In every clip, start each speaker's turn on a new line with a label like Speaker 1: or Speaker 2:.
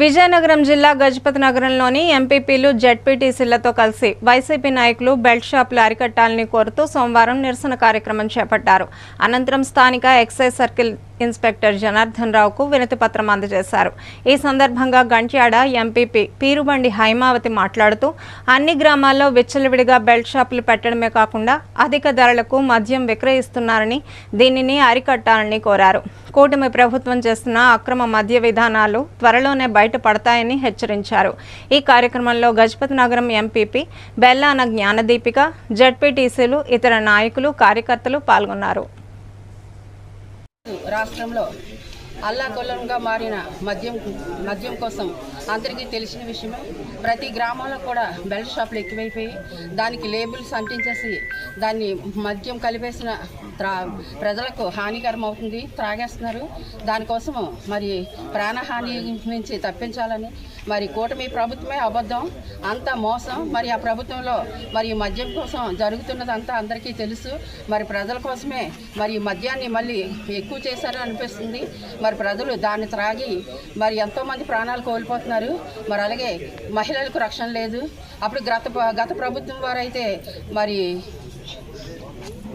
Speaker 1: విజయనగరం జిల్లా గజపతి నగరంలోని ఎంపీపీలు జెడ్పీటీసీలతో కలిసి వైసీపీ నాయకులు బెల్ట్ షాపులు అరికట్టాలని కోరుతూ సోమవారం నిరసన కార్యక్రమం చేపట్టారు. అనంతరం స్థానిక ఎక్సైజ్ సర్కిల్ ఇన్స్పెక్టర్ జనార్దన్ రావుకు వినతి పత్రం అందజేశారు. ఈ సందర్భంగా గంట్యాడ ఎంపీపీ పీరుబండి హైమావతి మాట్లాడుతూ అన్ని గ్రామాల్లో విచ్చలవిడిగా బెల్ట్ షాపులు పెట్టడమే కాకుండా అధిక ధరలకు మద్యం విక్రయిస్తున్నారని దీనిని అరికట్టాలని కోరారు. కూటమి ప్రభుత్వం చేస్తున్న అక్రమ మద్య విధానాలు త్వరలోనే బయటపడతాయని హెచ్చరించారు. ఈ కార్యక్రమంలో గజపతి నగరం ఎంపీపీ బెల్లాన జ్ఞానదీపిక జడ్పీటీసీలు ఇతర నాయకులు కార్యకర్తలు పాల్గొన్నారు.
Speaker 2: రాష్ట్రంలో అల్లాకొల్లంగా మారిన మద్యం మద్యం కోసం అందరికీ తెలిసిన విషయమే. ప్రతి గ్రామంలో కూడా బెల్ట్ షాపులు ఎక్కువైపోయి దానికి లేబుల్స్ అంటించేసి దాన్ని మద్యం కలిపేసిన త్రా ప్రజలకు హానికరం అవుతుంది త్రాగేస్తున్నారు. దానికోసము మరి ప్రాణహాని నుంచి తప్పించాలని మరి కూటమి ప్రభుత్వమే అబద్ధం. అంత మోసం మరి ఆ ప్రభుత్వంలో మరి మద్యం కోసం జరుగుతున్నదంతా అందరికీ తెలుసు. మరి ప్రజల కోసమే మరి మద్యాన్ని మళ్ళీ ఎక్కువ చేశారని అనిపిస్తుంది. మరి ప్రజలు దాన్ని త్రాగి మరి ఎంతోమంది ప్రాణాలు కోల్పోతున్నారు. మరి అలాగే మహిళలకు రక్షణ లేదు. అప్పుడు గత గత ప్రభుత్వం వారైతే మరి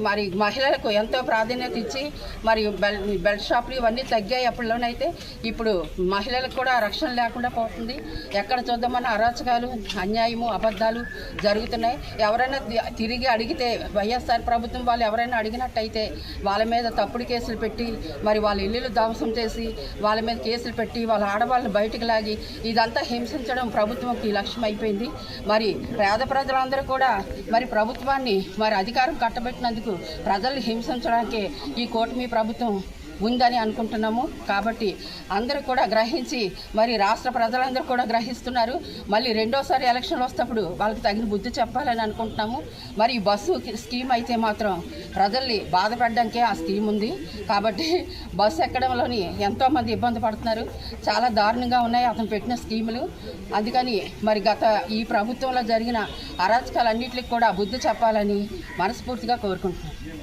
Speaker 2: మరి మహిళలకు ఎంతో ప్రాధాన్యత ఇచ్చి మరి బెల్ బెల్ట్ షాపులు ఇవన్నీ తగ్గాయి అప్పట్లోనైతే. ఇప్పుడు మహిళలకు కూడా రక్షణ లేకుండా పోతుంది. ఎక్కడ చూద్దామన్న అరాచకాలు అన్యాయము అబద్ధాలు జరుగుతున్నాయి. ఎవరైనా తిరిగి అడిగితే వైఎస్ఆర్ ప్రభుత్వం వాళ్ళు ఎవరైనా అడిగినట్టయితే వాళ్ళ మీద తప్పుడు కేసులు పెట్టి మరి వాళ్ళ ఇల్లులు ధ్వంసం చేసి వాళ్ళ మీద కేసులు పెట్టి వాళ్ళ ఆడవాళ్ళని బయటకు లాగి ఇదంతా హింసించడం ప్రభుత్వంకి లక్ష్యం అయిపోయింది మరి పేద ప్రజలందరూ కూడా మరి ప్రభుత్వాన్ని మరి అధికారం కట్టబెట్టినందుకు ప్రజల్ని హింసించడానికి ఈ కూటమి ప్రభుత్వం ఉందని అనుకుంటున్నాము. కాబట్టి అందరూ కూడా గ్రహించి మరి రాష్ట్ర ప్రజలందరూ కూడా గ్రహిస్తున్నారు. మళ్ళీ రెండోసారి ఎలక్షన్లు వస్తప్పుడు వాళ్ళకి తగిన బుద్ధి చెప్పాలని అనుకుంటున్నాము. మరి ఈ బస్సు స్కీమ్ అయితే మాత్రం ప్రజల్ని బాధపడడానికే ఆ స్కీమ్ ఉంది. కాబట్టి బస్సు ఎక్కడంలోని ఎంతోమంది ఇబ్బంది పడుతున్నారు. చాలా దారుణంగా ఉన్నాయి అతను పెట్టిన స్కీములు. అందుకని మరి గత ఈ ప్రభుత్వంలో జరిగిన అరాచకాలన్నింటికి కూడా బుద్ధి చెప్పాలని మనస్ఫూర్తిగా కోరుకుంటున్నాను.